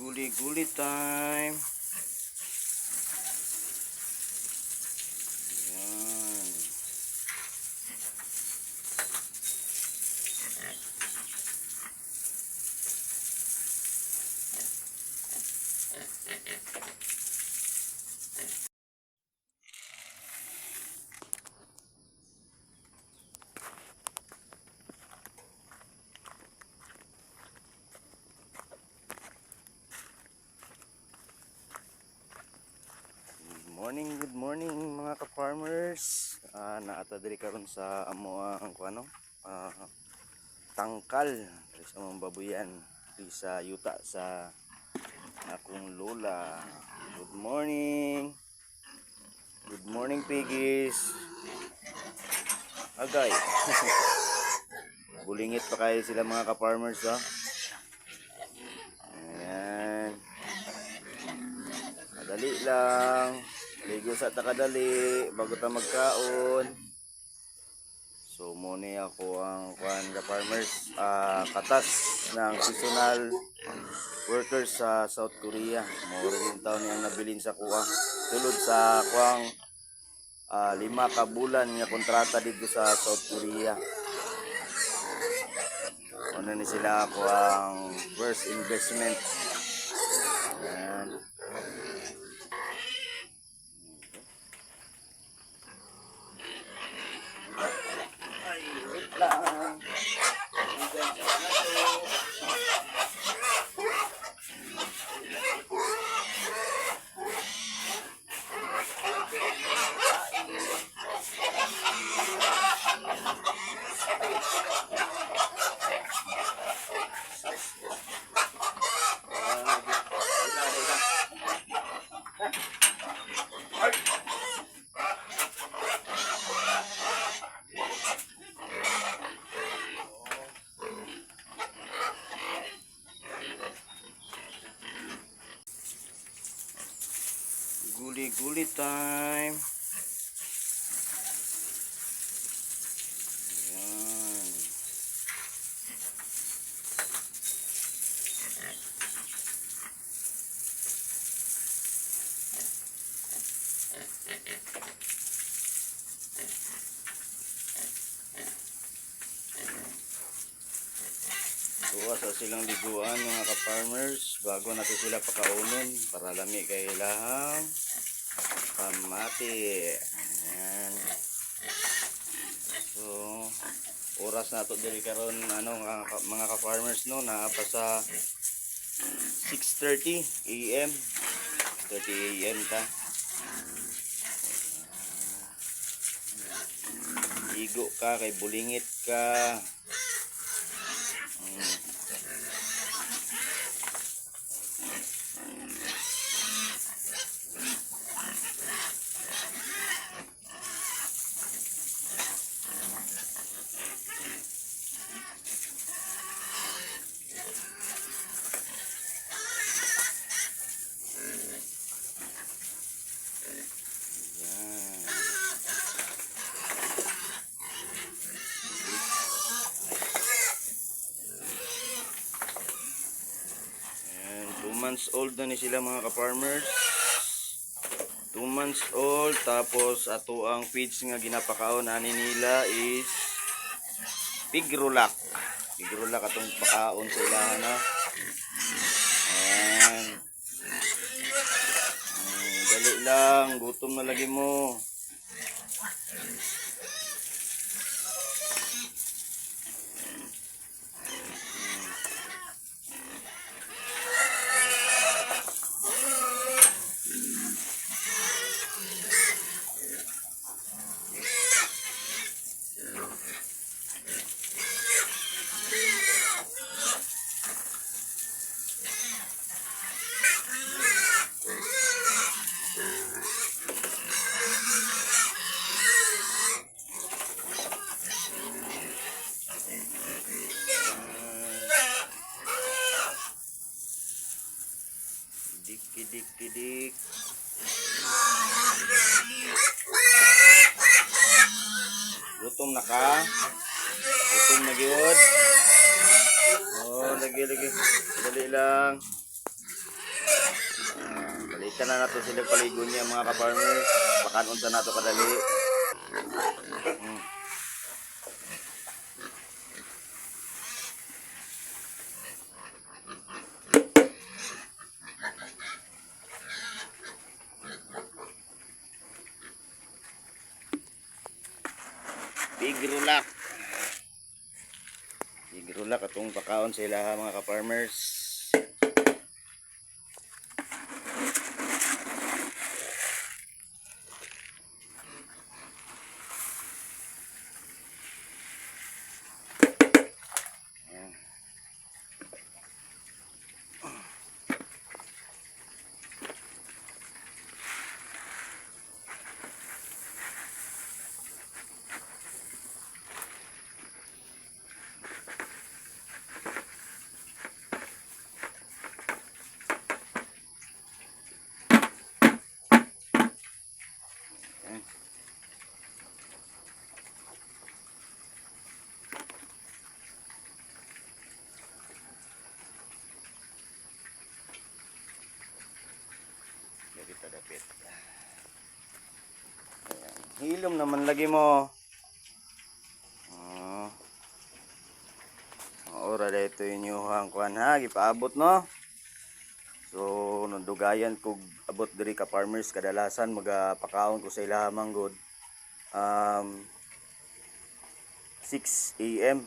Guli-guli time. Morning, mga ka-farmers. Ah, naata diri karon sa amo ang kuano? Ah, tangkal sa mga babuyan sa yuta sa akong lola. Good morning. Good morning, piggies. Agay. Bulingit pa kayo sila mga ka-farmers, oh. Ayan. Madali lang. Ligo sa takadali bago ta magkaon. So muni ako ang kuan ka farmers ah, katas ng seasonal workers sa South Korea. Mo rin taon niyang nabilin sa kuha. Tulod sa kuang ah, lima ka bulan nga kontrata dito sa South Korea. Ano ni sila ako ang first investment. Ayan. Guli-guli time. Silang liguan mga ka-farmers bago natin sila pakaunon para lami kay lahang pamati. Ayan. So, oras na to diri karon ano mga, ka- mga ka-farmers no naa pa sa 6:30 AM. 30 AM ka. Igo ka kay bulingit ka. Months old na ni sila mga ka-farmers. Two months old, tapos ato ang feeds nga ginapakaon ani nila is pigrulak. Pigrulak atong pakaon sa ilahan na. Ayan. Dali lang, gutom na lagi mo. gutom na ka gutom oh lagi lagi. Dali lang. Ah, Balikan na nato sila paligon niya mga kaparmer pakan unta nato kadali. Hmm. Atong pakaon sa ilaha mga ka-farmers. Ayan. Ayan. Dapit na dapit. Hilom naman lagi mo. Oh. Ora dito inyuhang kuan ha, gipaabot no. So nandugayan kog abot diri ka farmers kadalasan magapakaon ko sa ilaha manggod. Um 6 AM.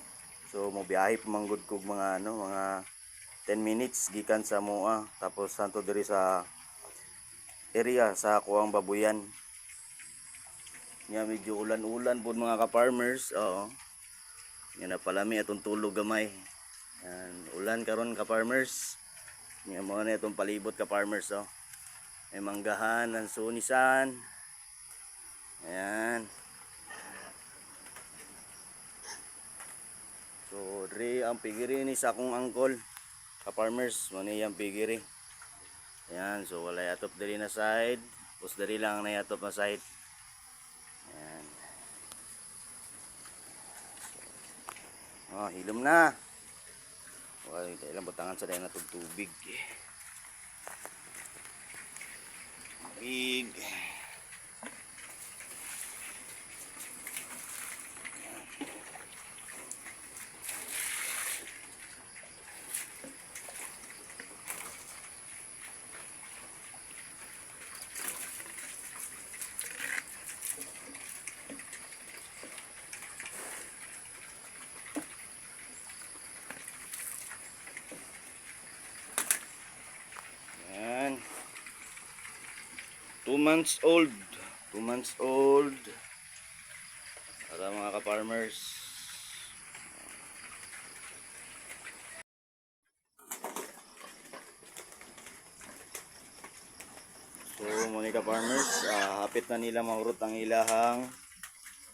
So mo biyahe pa manggod kog mga ano, mga 10 minutes gikan sa Moa tapos santo diri sa area sa kuang babuyan. Nga medyo ulan-ulan po mga ka-farmers. Oo. Nga na palami atong tulog gamay. Yan, ulan karon ka-farmers. Nga mo na itong palibot ka-farmers. Oh. May manggahan, ng sunisan. Ayan. So, dre ang pigiri ni sa akong angkol. Ka-farmers, mo ni ang pigiri. Ayan, so wala yatop diri na side. Pus diri lang na yatop na side. Oh, hilom na. Tayo lang butangan sa dahil na tubig. 2 months old. 2 months old. Para mga ka-farmers. So mga ka-farmers uh, hapit na nila mahurot ang ilahang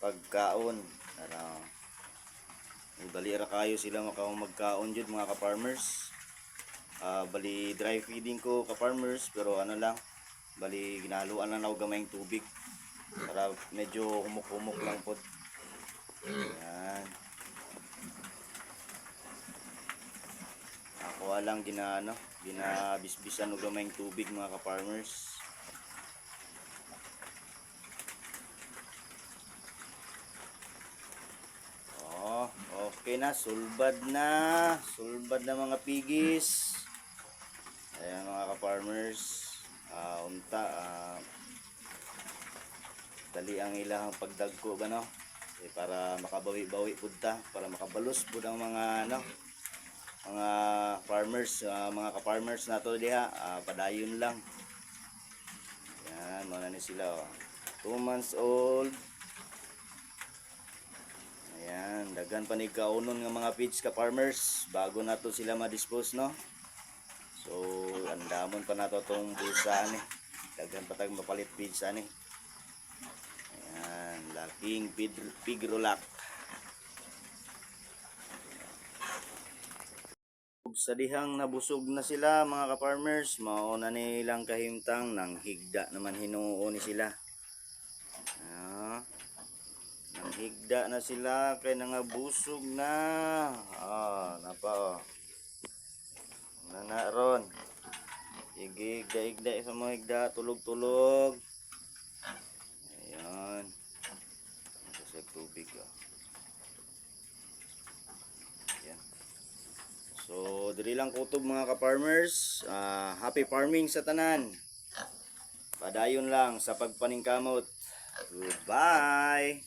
pagkaon. Para dalira kayo sila magkaon dyan mga ka-farmers. Uh, bali dry feeding ko ka-farmers pero ano lang bali ginahaluan lang ako gamayng tubig para medyo humuk-humuk lang po yan ako lang gina ano ginabisbisan og gamayng tubig mga ka farmers Oh, okay na, sulbad na. Sulbad na mga pigis. Ayan mga ka-farmers. Ah, unta, ah, dali ang ilang pagdagko ba no? Eh, para makabawi-bawi pud ta, para makabalos pud ang mga ano, mga farmers, ah, mga ka-farmers nato diha, ah, padayon lang. Yan, mga ni sila oh. 2 months old. Ayan, daghan pa ni kaunon nga mga feeds ka farmers bago nato sila ma-dispose no. So, andamon pa nato tong bulsa ni. Daghan pa tayong mapalit feeds ani. Ayan, laking pig, rolak. Sa dihang nabusog na sila mga ka-farmers, mao na nilang kahimtang nang higda naman hinuo ni sila. Ah. Nang higda na sila kay nangabusog na. Ah, napa oh. Nana ron. Sige Igda-igda sa mga igda, tulog-tulog. Ayan. Sa tubig ah. Ayan. So, diri lang kutob mga ka-farmers. Ah, happy farming sa tanan. Padayon lang sa pagpaningkamot. Goodbye!